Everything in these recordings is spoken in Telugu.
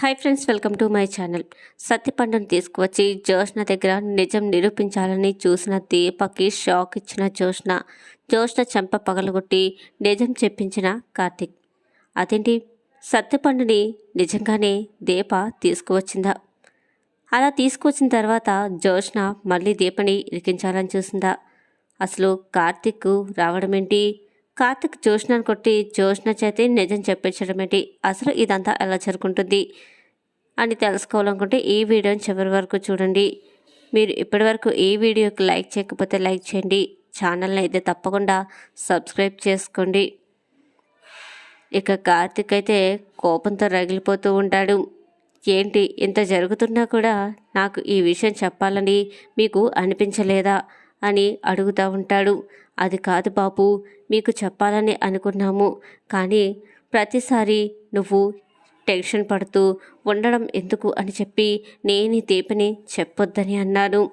Hi friends welcome to my channel. సత్యపండును తీసుకువచ్చి జోష్న దగ్గర నిజం నిరూపించాలని చూసిన దీపకి షాక్ ఇచ్చిన జోష్న జోష్న చెంప పగలగొట్టి నిజం చెప్పించిన కార్తిక్. అదేంటి? సత్యపండుని నిజంగానే దీప తీసుకువచ్చిందా? అలా తీసుకువచ్చిన తర్వాత జోష్న మళ్ళీ దీపని ఇరికించాలని చూసిందా? అసలు కార్తిక్ రావడం ఏంటి కార్తిక్ జోష్నను కొట్టి జోష్న చేతి నిజం చెప్పించడం ఏంటి? అసలు ఇదంతా ఎలా జరుగుతుంది అని తెలుసుకోవాలనుకుంటే ఈ వీడియోని చివరి వరకు చూడండి. మీరు ఇప్పటివరకు ఈ వీడియోకి లైక్ చేయకపోతే లైక్ చేయండి. ఛానల్ని అయితే తప్పకుండా సబ్స్క్రైబ్ చేసుకోండి. ఇక కార్తిక్ అయితే కోపంతో రగిలిపోతూ ఉంటాడు. ఏంటి ఇంత జరుగుతున్నా కూడా నాకు ఈ విషయం చెప్పాలని మీకు అనిపించలేదా అని అడుగుతూ ఉంటాడు. అది కాదు బాబు మీకు చెప్పాలని అనుకున్నాము. కానీ ప్రతిసారి నువ్వు టెన్షన్ పడుతూ ఉండడం ఎందుకు అని చెప్పి నేను ఈ దీపని చెప్పొద్దని అన్నాను.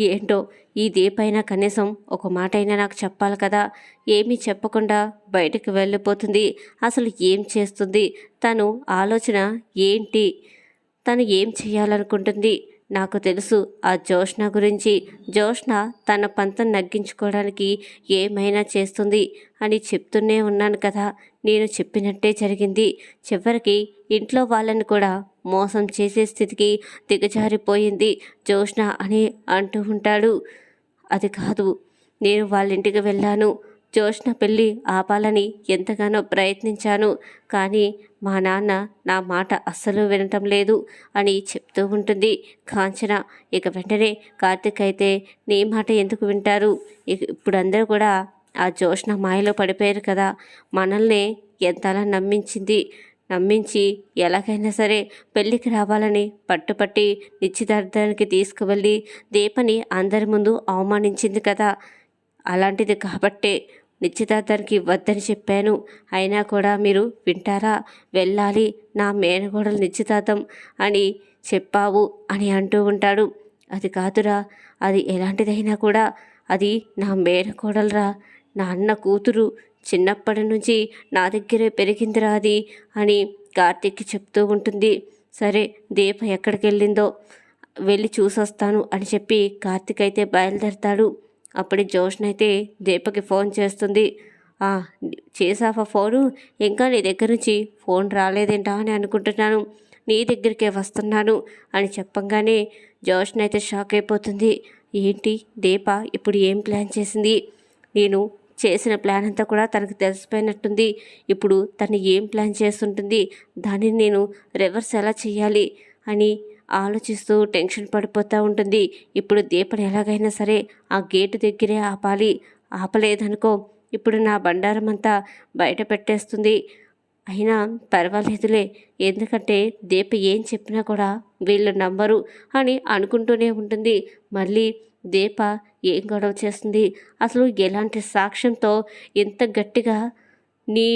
ఏంటో ఈ దీపైనా కనీసం ఒక మాట అయినా నాకు చెప్పాలి కదా. ఏమీ చెప్పకుండా బయటకు వెళ్ళిపోతుంది. అసలు ఏం చేస్తుంది? తను ఆలోచన ఏంటి? తను ఏం చేయాలనుకుంటుంది? నాకు తెలుసు ఆ జోష్న గురించి. జోష్న తన పంతం నగ్గించుకోవడానికి ఏమైనా చేస్తుంది అని చెప్తూనే ఉన్నాను కదా. నేను చెప్పినట్టే జరిగింది. చివరికి ఇంట్లో వాళ్ళని కూడా మోసం చేసే స్థితికి దిగజారిపోయింది జోష్న అని అంటూ ఉంటాడు. అది కాదు నేను వాళ్ళ ఇంటికి వెళ్ళాను. జోష్న పెళ్ళి ఆపాలని ఎంతగానో ప్రయత్నించాను. కానీ మా నాన్న నా మాట అస్సలు వినటం లేదు అని చెప్తూ ఉంటుంది. కాంచన ఇక వెంటనే కార్తిక్ అయితే నీ మాట ఎందుకు వింటారు? ఇక ఇప్పుడు అందరూ కూడా ఆ జోష్న మాయలో పడిపోయారు కదా. మనల్ని ఎంతలా నమ్మించింది? నమ్మించి ఎలాగైనా సరే పెళ్ళికి రావాలని పట్టుపట్టి నిశ్చితార్థానికి తీసుకువెళ్ళి దీపని అందరి ముందు అవమానించింది కదా. అలాంటిది కాబట్టే నిశ్చితార్థానికి వద్దని చెప్పాను. అయినా కూడా మీరు వింటారా? వెళ్ళాలి. నా మేనగోడలు నిశ్చితార్థం అని చెప్పావు అని అంటూ ఉంటాడు. అది కాదురా. అది ఎలాంటిదైనా కూడా అది నా మేనకోడలరా నా అన్న కూతురు చిన్నప్పటి నుంచి నా దగ్గరే పెరిగిందిరా అది అని కార్తీక్కి చెప్తూ ఉంటుంది. సరే దీప ఎక్కడికి వెళ్ళిందో వెళ్ళి చూసొస్తాను అని చెప్పి కార్తీక్ అయితే బయలుదేరతాడు. అప్పుడు జోష్ణ అయితే దీపకి ఫోన్ చేస్తుంది. చేసావా ఫోను? ఇంకా నీ దగ్గర నుంచి ఫోన్ రాలేదేంటా అని అనుకుంటున్నాను. నీ దగ్గరికే వస్తున్నాను అని చెప్పంగానే జోష్న అయితే షాక్ అయిపోతుంది. ఏంటి దీప ఇప్పుడు ఏం ప్లాన్ చేసింది? నేను చేసిన ప్లాన్ అంతా కూడా తనకు తెలిసిపోయినట్టుంది. ఇప్పుడు తను ఏం ప్లాన్ చేస్తుంటుంది? దానిని నేను రివర్స్ ఎలా చేయాలి? అని ఆలోచిస్తూ టెన్షన్ పడిపోతూ ఉంటుంది. ఇప్పుడు దీపని ఎలాగైనా సరే ఆ గేటు దగ్గరే ఆపాలి. ఆపలేదనుకో ఇప్పుడు నా బండారం అంతా బయట పెట్టేస్తుంది. అయినా పర్వాలేదులే ఎందుకంటే దీప ఏం చెప్పినా కూడా వీళ్ళు నమ్మరు అని అనుకుంటూనే ఉంటుంది. మళ్ళీ దీప ఏం గొడవ చేస్తుంది? అసలు ఎలాంటి సాక్ష్యంతో ఎంత గట్టిగా నీ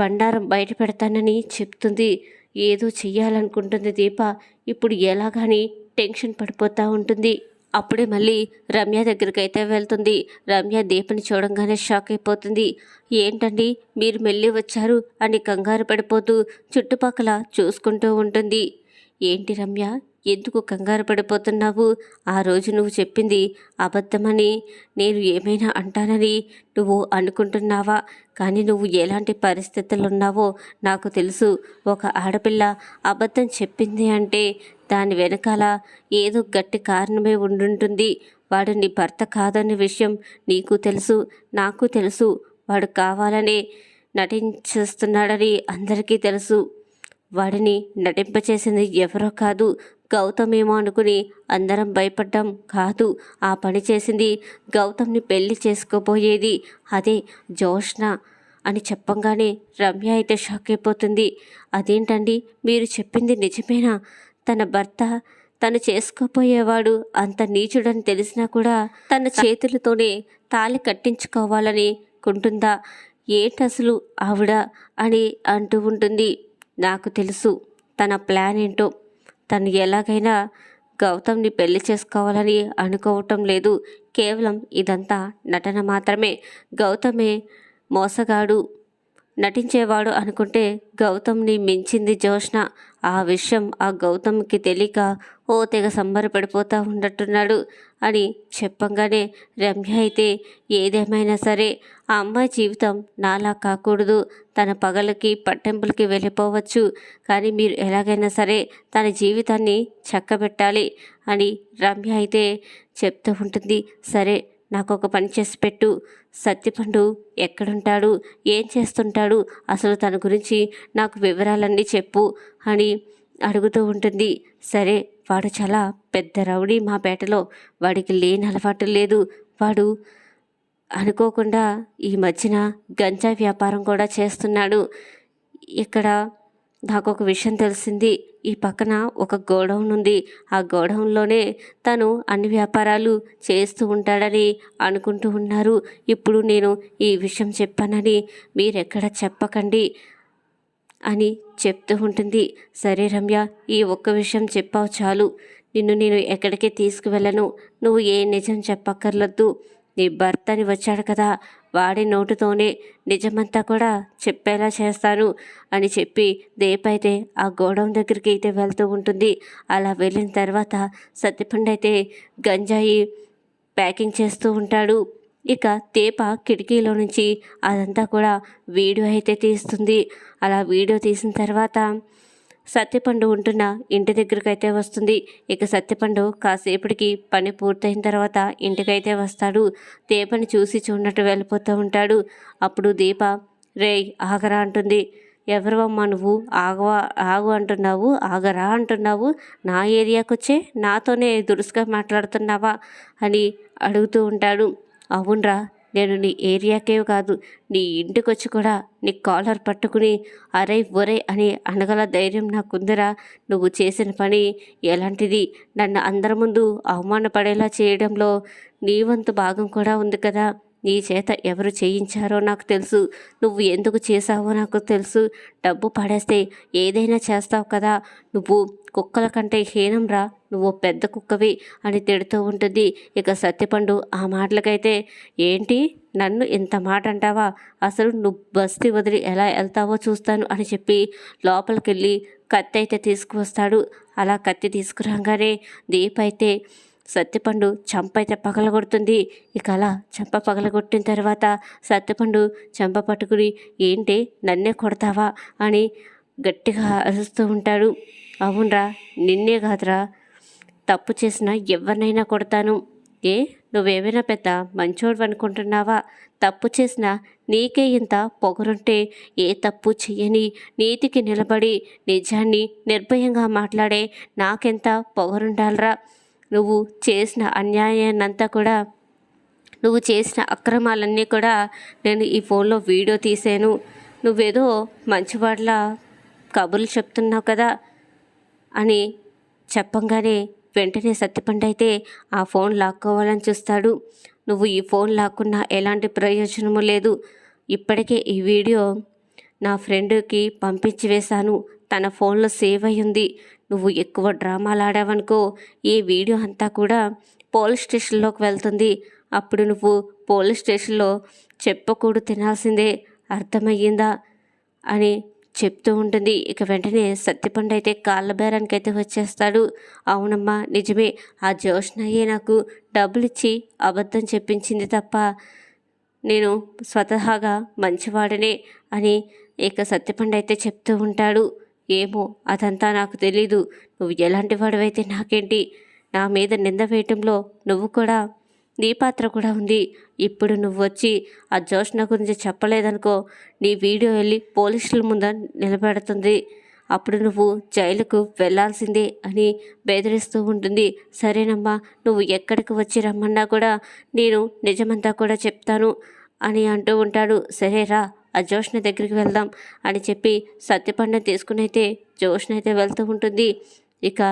బండారం బయట పెడతానని చెప్తుంది. ఏదో చెయ్యాలనుకుంటుంది దీప. ఇప్పుడు ఎలాగాని టెన్షన్ పడిపోతూ ఉంటుంది. అప్పుడే మళ్ళీ రమ్య దగ్గరికి అయితే వెళ్తుంది. రమ్య దీపని చూడంగానే షాక్ అయిపోతుంది. ఏంటండి మీరు మెల్లి వచ్చారు అని కంగారు పడిపోతూ చుట్టుపక్కల చూసుకుంటూ ఉంటుంది. ఏంటి రమ్య ఎందుకు కంగారు పడిపోతున్నావు? ఆ రోజు నువ్వు చెప్పింది అబద్ధమని. నేను ఏమైనా అంటానని నువ్వు అనుకుంటున్నావా? కానీ నువ్వు ఎలాంటి పరిస్థితులు ఉన్నావో నాకు తెలుసు. ఒక ఆడపిల్ల అబద్ధం చెప్పింది అంటే దాని వెనకాల ఏదో గట్టి కారణమే ఉండుంటుంది. వాడు నీ భర్త కాదనే విషయం నీకు తెలుసు నాకు తెలుసు. వాడు కావాలనే నటించేస్తున్నాడని అందరికీ తెలుసు. వాడిని నటింపచేసింది ఎవరో కాదు గౌతమేమో అనుకుని అందరం భయపడ్డాం. కాదు ఆ పని చేసింది గౌతమ్ని పెళ్ళి చేసుకోబోయేది. అదే జోష్న అని చెప్పంగానే రమ్య అయితే షాక్ అయిపోతుంది. అదేంటండి? మీరు చెప్పింది నిజమేనా? తన భర్త తను చేసుకోపోయేవాడు అంత నీచుడని తెలిసినా కూడా తన చేతులతోనే తాళి కట్టించుకోవాలని కుంటుందా? ఏంటసలు ఆవిడ అని అంటూ ఉంటుంది. నాకు తెలుసు తన ప్లాన్ ఏంటో. తను ఎలాగైనా గౌతమ్ని పెళ్ళి చేసుకోవాలని అనుకోవటం లేదు. కేవలం ఇదంతా నటన మాత్రమే. గౌతమే మోసగాడు. నటించేవాడు అనుకుంటే గౌతమ్ని మించింది జోష్న ఆ విషయం ఆ గౌతమ్కి తెలియక ఓ తెగ సంబరపడిపోతూ ఉన్నట్టున్నాడు అని చెప్పంగానే రమ్య అయితే ఏదేమైనా సరే ఆ అమ్మాయి జీవితం నాలా కాకూడదు. తన పగలకి పట్టెంపులకి వెళ్ళిపోవచ్చు. కానీ మీరు ఎలాగైనా సరే తన జీవితాన్ని చక్కబెట్టాలి అని రమ్య అయితే చెప్తూ ఉంటుంది. సరే నాకు ఒక పని చేసి పెట్టు. సత్యపండు ఎక్కడుంటాడు? ఏం చేస్తుంటాడు? అసలు తన గురించి నాకు వివరాలన్నీ చెప్పు అని అడుగుతూ ఉంటుంది. సరే వాడు చాలా పెద్ద రౌడీ మా పేటలో. వాడికి లేని అలవాటు లేదు. వాడు అనుకోకుండా ఈ మధ్యన గంజా వ్యాపారం కూడా చేస్తున్నాడు. ఇక్కడ నాకు ఒక విషయం తెలిసింది. ఈ పక్కన ఒక గోడౌన్ ఉంది. ఆ గోడౌన్లోనే తను అన్ని వ్యాపారాలు చేస్తూ ఉంటాడని అనుకుంటూ ఉన్నారు. ఇప్పుడు నేను ఈ విషయం చెప్పానని మీరెక్కడ చెప్పకండి అని చెప్తూ ఉంటుంది. సరే రమ్య ఈ ఒక్క విషయం చెప్పావు చాలు. నిన్ను నేను ఎక్కడికి తీసుకువెళ్ళను. నువ్వు ఏ నిజం చెప్పక్కర్లద్దు. నీ భర్తని వచ్చాడు కదా వాడి నోటుతోనే నిజమంతా కూడా చెప్పేలా చేస్తాను అని చెప్పి దేపైతే ఆ గోడౌన్ దగ్గరికి అయితే వెళ్తూ ఉంటుంది. అలా వెళ్ళిన తర్వాత సత్యపండు అయితే గంజాయి ప్యాకింగ్ చేస్తూ ఉంటాడు. ఇక తేప కిటికీలో నుంచి అదంతా కూడా వీడియో అయితే తీస్తుంది. అలా వీడియో తీసిన తర్వాత సత్యపండు ఉంటున్న ఇంటి దగ్గరికి అయితే వస్తుంది. ఇక సత్యపండు కాసేపటికి పని పూర్తయిన తర్వాత ఇంటికైతే వస్తాడు. దీపని చూసి చూడనట్టు వెళ్ళిపోతూ ఉంటాడు. అప్పుడు దీప రే ఆగరా అంటుంది. ఎవరు నువ్వు? ఆగవా ఆగు అంటున్నావు ఆగరా అంటున్నావు? నా ఏరియాకు వచ్చే నాతోనే దురుసుగా మాట్లాడుతున్నావా? అని అడుగుతూ ఉంటాడు. అవునరా నేను నీ ఏరియాకే కాదు నీ ఇంటికి వచ్చి కూడా నీ కాలర్ పట్టుకుని అరే ఒరే అని అనగల ధైర్యం నాకుందరా. నువ్వు చేసిన పని ఎలాంటిది? నన్ను అందరి ముందు అవమానపడేలా చేయడంలో నీ వంతు భాగం కూడా ఉంది కదా. నీ చేత ఎవరు చేయించారో నాకు తెలుసు. నువ్వు ఎందుకు చేసావో నాకు తెలుసు. డబ్బు పడేస్తే ఏదైనా చేస్తావు కదా. నువ్వు కుక్కల కంటే హీనం రా నువ్వు పెద్ద కుక్కవి అని తిడుతూ ఉంటుంది. ఇక సత్యపండు ఆ మాటలకైతే ఏంటి? నన్ను ఇంత మాట అంటావా? అసలు నువ్వు బస్తీ వదిలి ఎలా వెళ్తావో చూస్తాను అని చెప్పి లోపలికెళ్ళి కత్తి అయితే తీసుకువస్తాడు. అలా కత్తి తీసుకురాగానే దీప్ అయితే సత్యపండు చంప అయితే పగలగొడుతుంది. ఇక అలా చంప పగలగొట్టిన తర్వాత సత్యపండు చంప పట్టుకుని ఏంటి? నన్నే కొడతావా? అని గట్టిగా అరుస్తూ ఉంటాడు. అవునరా నిన్నే కాదురా. తప్పు చేసిన ఎవరినైనా కొడతాను. ఏ? నువ్వేమైనా పెద్ద మంచోడు అనుకుంటున్నావా తప్పు చేసినా నీకే ఇంత పొగరుంటే ఏ తప్పు చెయ్యని నీతికి నిలబడి నిజాన్ని నిర్భయంగా మాట్లాడే నాకెంత పొగరుండాలరా? నువ్వు చేసిన అన్యాయాన్నంతా కూడా నువ్వు చేసిన అక్రమాలన్నీ కూడా నేను ఈ ఫోన్లో వీడియో తీసాను నువ్వేదో మంచివాళ్ళ కబుర్లు చెప్తున్నావు కదా అని చెప్పంగానే వెంటనే సత్యపండు అయితే ఆ ఫోన్ లాక్కోవాలని చూస్తాడు. నువ్వు ఈ ఫోన్ లాక్కున్నా ఎలాంటి ప్రయోజనము లేదు. ఇప్పటికే ఈ వీడియో నా ఫ్రెండ్కి పంపించి వేశాను. తన ఫోన్లో సేవ్ అయ్యింది నువ్వు ఎక్కువ డ్రామాలు ఆడావనుకో ఈ వీడియో అంతా కూడా పోలీస్ స్టేషన్లోకి వెళ్తుంది. అప్పుడు నువ్వు పోలీస్ స్టేషన్లో చెప్పకూడదు తినాల్సిందే. అర్థమయ్యిందా? అని చెప్తూ ఉంటుంది. ఇక వెంటనే సత్యపండు అయితే కాళ్ళ బేరానికి అయితే వచ్చేస్తాడు. అవునమ్మా నిజమే. ఆ జోష్నయ్యే నాకు డబ్బులు ఇచ్చి అబద్ధం చెప్పించింది తప్ప నేను స్వతహాగా మంచివాడనే అని ఇక సత్యపండు అయితే చెప్తూ ఉంటాడు. ఏమో అదంతా నాకు తెలీదు. నువ్వు ఎలాంటి వాడివైతే నాకేంటి? నా మీద నింద వేయటంలో నువ్వు కూడా నీ పాత్ర కూడా ఉంది. ఇప్పుడు నువ్వు వచ్చి ఆ జోష్న గురించి చెప్పలేదనుకో నీ వీడియో వెళ్ళి పోలీసుల ముందు నిలబెడుతుంది. అప్పుడు నువ్వు జైలుకు వెళ్ళాల్సిందే అని బెదిరిస్తూ ఉంటుంది. సరేనమ్మా నువ్వు ఎక్కడికి వచ్చి రమ్మన్నా కూడా నేను నిజమంతా కూడా చెప్తాను అని అంటూ ఉంటాడు. సరేరా ఆ జోష్ణ దగ్గరికి వెళ్దాం అని చెప్పి సత్యపండ తీసుకునైతే జోష్ణ అయితే వెళ్తూ ఉంటుంది. ఇక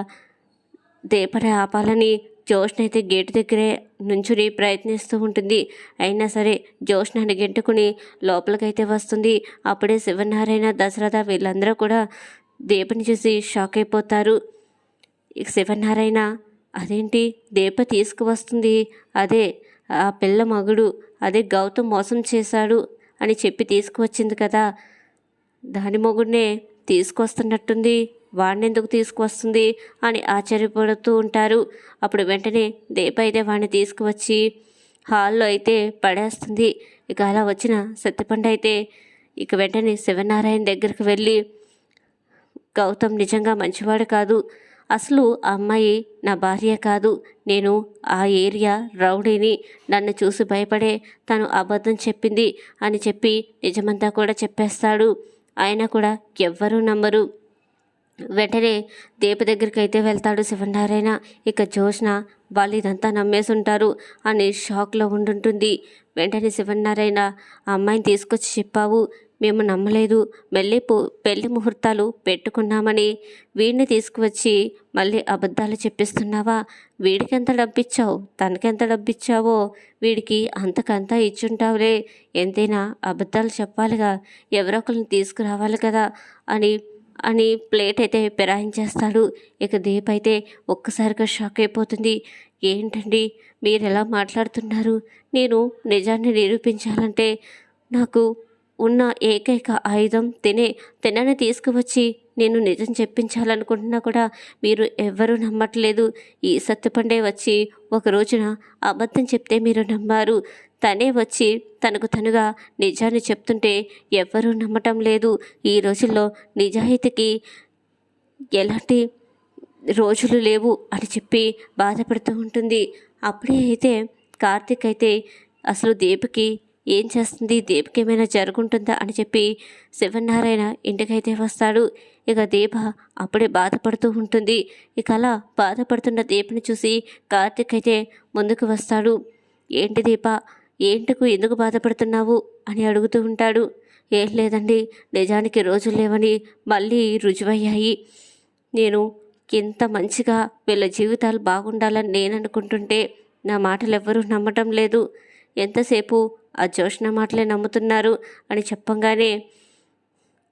దీపని ఆపాలని జోష్ణ అయితే గేటు దగ్గరే నుంచుని ప్రయత్నిస్తూ ఉంటుంది. అయినా సరే జోష్నని గెంటుకుని లోపలికైతే వస్తుంది. అప్పుడే శివనారాయణ దశరథ వీళ్ళందరూ కూడా దీపని చూసి షాక్ అయిపోతారు. శివనారాయణ అదేంటి? దీప తీసుకువస్తుంది. అదే ఆ పిల్ల మగుడు అదే గౌతమ్ మోసం చేశాడు అని చెప్పి తీసుకువచ్చింది కదా. దాని మొగుడినే తీసుకొస్తున్నట్టుంది. వాడిని ఎందుకు తీసుకువస్తుంది అని ఆశ్చర్యపడుతూ ఉంటారు. అప్పుడు వెంటనే దేపైతే అయితే వాడిని తీసుకువచ్చి హాల్లో అయితే పడేస్తుంది. ఇక అలా వచ్చిన సత్యపండు అయితే ఇక వెంటనే శివనారాయణ దగ్గరికి వెళ్ళి గౌతమ్ నిజంగా మంచివాడు కాదు. అసలు ఆ అమ్మాయి నా భార్య కాదు. నేను ఆ ఏరియా రౌడీని. నన్ను చూసి భయపడే తను అబద్ధం చెప్పింది అని చెప్పి నిజమంతా కూడా చెప్పేస్తాడు. ఆయన కూడా ఎవ్వరూ నమ్మరు. వెంటనే దీప దగ్గరికి అయితే వెళ్తాడు శివనారాయణ. ఇక జోష్న వాళ్ళు ఇదంతా నమ్మేసి ఉంటారు అని షాక్లో ఉండుంటుంది. వెంటనే శివనారాయణ ఆ అమ్మాయిని తీసుకొచ్చి చెప్పావు మేము నమ్మలేదు. మళ్ళీ పెళ్ళి ముహూర్తాలు పెట్టుకున్నామని. వీడిని తీసుకువచ్చి మళ్ళీ అబద్ధాలు చెప్పిస్తున్నావా? వీడికి ఎంత డబ్బిచ్చావు? తనకెంత డబ్బిచ్చావో? వీడికి అంతకంతా ఇచ్చుంటావులే. ఎంతైనా అబద్ధాలు చెప్పాలిగా. ఎవరో ఒకరిని తీసుకురావాలి కదా అని అని ప్లేట్ అయితే పిరాయించేస్తాడు. ఇక దీప్ అయితే ఒక్కసారిగా షాక్ అయిపోతుంది. ఏంటండి మీరు ఎలా మాట్లాడుతున్నారు? నేను నిజాన్ని నిరూపించాలంటే నాకు ఉన్న ఏకైక ఆయుధం తినే తినని తీసుకువచ్చి నేను నిజం చెప్పించాలనుకుంటున్నా కూడా మీరు ఎవ్వరూ నమ్మట్లేదు. ఈ సత్తుపండే వచ్చి ఒక రోజున అబద్ధం చెప్తే మీరు నమ్మారు. తనే వచ్చి తనకు తనుగా నిజాన్ని చెప్తుంటే ఎవ్వరూ నమ్మటం లేదు. ఈ రోజుల్లో నిజాయితీకి ఎలాంటి రోజులు లేవు అని చెప్పి బాధపడుతూ ఉంటుంది. అప్పుడే అయితే కార్తీక్ అయితే అసలు దీపకి ఏం చేస్తుంది? దీపకి ఏమైనా జరుగుంటుందా? అని చెప్పి శివనారాయణ ఇంటికైతే వస్తాడు. ఇక దీప అప్పుడే బాధపడుతూ ఉంటుంది. ఇక అలా బాధపడుతున్న దీపని చూసి కార్తీక్ అయితే ముందుకు వస్తాడు. ఏంటి దీప? ఏంటకు ఎందుకు బాధపడుతున్నావు అని అడుగుతూ ఉంటాడు. ఏం లేదండి నిజానికి రోజులు లేవని మళ్ళీ రుజువయ్యాయి. నేను ఇంత మంచిగా వీళ్ళ జీవితాలు బాగుండాలని నేను అనుకుంటుంటే నా మాటలు ఎవ్వరూ నమ్మటం లేదు. ఎంతసేపు ఆ జోష్న మాటలే నమ్ముతున్నారు అని చెప్పంగానే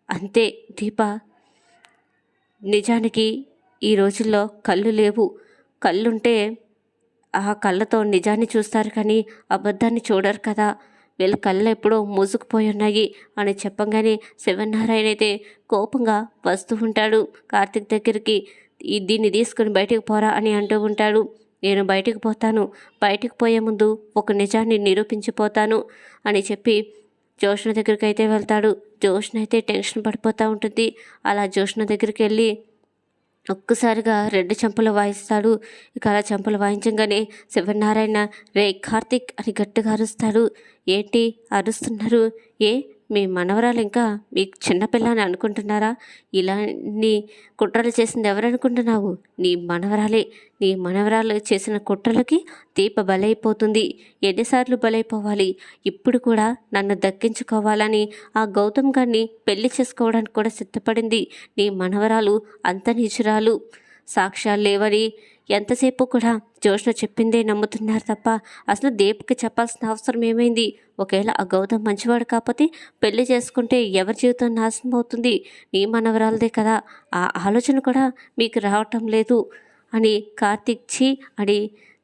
అంతే దీప నిజానికి ఈ రోజుల్లో కళ్ళు లేవు. కళ్ళుంటే ఆ కళ్ళతో నిజాన్ని చూస్తారు కానీ అబద్ధాన్ని చూడరు కదా. వీళ్ళ కళ్ళు ఎప్పుడో మూసుకుపోయి ఉన్నాయి అని చెప్పంగానే శివనారాయణ అయితే కోపంగా వస్తూ ఉంటాడు. కార్తిక్ దగ్గరికి దీన్ని తీసుకుని బయటకు పోరా అని అంటూ ఉంటాడు. నేను బయటికి పోతాను. బయటికి పోయే ముందు ఒక నిజాన్ని నిరూపించిపోతాను అని చెప్పి జోష్ణ దగ్గరికి అయితే వెళ్తాడు. జోష్ణ అయితే టెన్షన్ పడిపోతూ ఉంటుంది. అలా జోష్ణ దగ్గరికి వెళ్ళి ఒక్కసారిగా రెండు చెంపలు వాయిస్తాడు. ఇక అలా చెంపలు వాయించగానే శివనారాయణ రే కార్తిక్ అని గట్టిగా అరుస్తాడు. ఏంటి? అరుస్తున్నారు? ఏ? మీ మనవరాలు ఇంకా మీకు చిన్నపిల్ల అని అనుకుంటున్నారా? ఇలా నీ కుట్రలు చేసింది ఎవరనుకుంటున్నావు? నీ మనవరాలే. నీ మనవరాలు చేసిన కుట్రలకి దీప బలైపోతుంది. ఎన్నిసార్లు బలైపోవాలి? ఇప్పుడు కూడా నన్ను దక్కించుకోవాలని ఆ గౌతమ్ గారిని పెళ్ళి చేసుకోవడానికి కూడా సిద్ధపడింది. నీ మనవరాలు అంత నిజురాలు సాక్ష్యాలు లేవని ఎంతసేపు కూడా జోష్న చెప్పిందే నమ్ముతున్నారు తప్ప అసలు దీప్కి చెప్పాల్సిన అవసరం ఏమైంది? ఒకవేళ ఆ గౌతమ్ మంచివాడు కాకపోతే పెళ్ళి చేసుకుంటే ఎవరి జీవితం నాశనం అవుతుంది? నీ మనవరాలదే కదా. ఆ ఆలోచన కూడా మీకు రావటం లేదు అని కార్తీక్ చి అని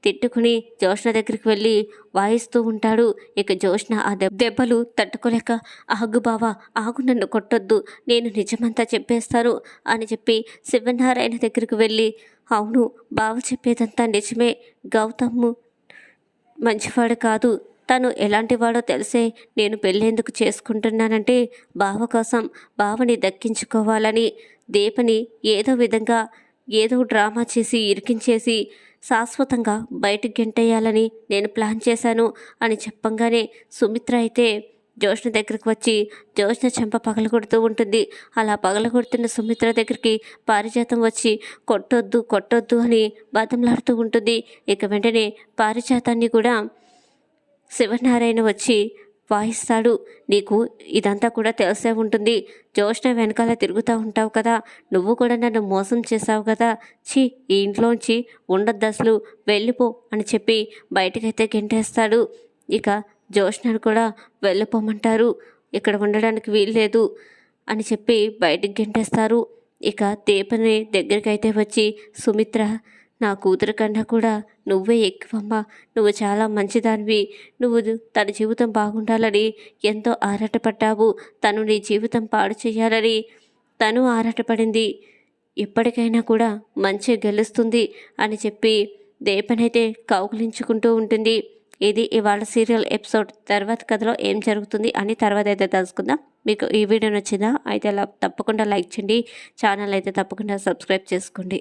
తిట్టుకుని జోష్ణ దగ్గరికి వెళ్ళి వాయిస్తూ ఉంటాడు. ఇక జోష్ణ ఆ దెబ్బలు తట్టుకోలేక ఆగు బావా ఆగు నన్ను కొట్టొద్దు నేను నిజమంతా చెప్పేస్తాను అని చెప్పి శివనారాయణ దగ్గరికి వెళ్ళి అవును బావ చెప్పేదంతా నిజమే. గౌతమ్ము మంచివాడు కాదు. తను ఎలాంటి వాడో తెలిసే నేను పెళ్ళేందుకు చేసుకుంటున్నానంటే బావ కోసం బావని దక్కించుకోవాలని దీపని ఏదో విధంగా ఏదో డ్రామా చేసి ఇరికించేసి శాశ్వతంగా బయటకు గెంటేయాలని నేను ప్లాన్ చేశాను అని చెప్పంగానే సుమిత్ర అయితే జోష్న దగ్గరికి వచ్చి జోష్న చెంప పగలగొడుతూ ఉంటుంది. అలా పగలగొడుతున్న సుమిత్ర దగ్గరికి పారిజాతం వచ్చి కొట్టొద్దు కొట్టొద్దు అని బాధంలాడుతూ ఉంటుంది. ఇక వెంటనే పారిజాతాన్ని కూడా శివనారాయణ వచ్చి వాయిస్తాడు. నీకు ఇదంతా కూడా తెలిసే ఉంటుంది. జోష్ణ వెనకాల తిరుగుతూ ఉంటావు కదా. నువ్వు కూడా నన్ను మోసం చేశావు కదా. ఛీ ఈ ఇంట్లోంచి ఉండద్దు అసలు. వెళ్ళిపో అని చెప్పి బయటకైతే గెంటేస్తాడు. ఇక జోష్ణను కూడా వెళ్ళిపోమంటారు. ఇక్కడ ఉండడానికి వీల్లేదు అని చెప్పి బయటికి గెంటేస్తారు. ఇక దీపని దగ్గరికి అయితే వచ్చి సుమిత్ర నా కూతురు కన్నా కూడా నువ్వే ఎక్కువమ్మా. నువ్వు చాలా మంచిదానివి. నువ్వు తన జీవితం బాగుండాలని ఎంతో ఆరాటపడ్డావు. తను నీ జీవితం పాడు చేయాలని తను ఆరాటపడింది. ఎప్పటికైనా కూడా మంచి గెలుస్తుంది అని చెప్పి దేపనైతే కౌగులించుకుంటూ ఉంటుంది. ఇది ఇవాళ సీరియల్ ఎపిసోడ్. తర్వాత కథలో ఏం జరుగుతుంది అని తర్వాత అయితే తెలుసుకుందాం. మీకు ఈ వీడియో నచ్చిందా? అయితే అలా తప్పకుండా లైక్ చేయండి. ఛానల్ అయితే తప్పకుండా సబ్స్క్రైబ్ చేసుకోండి.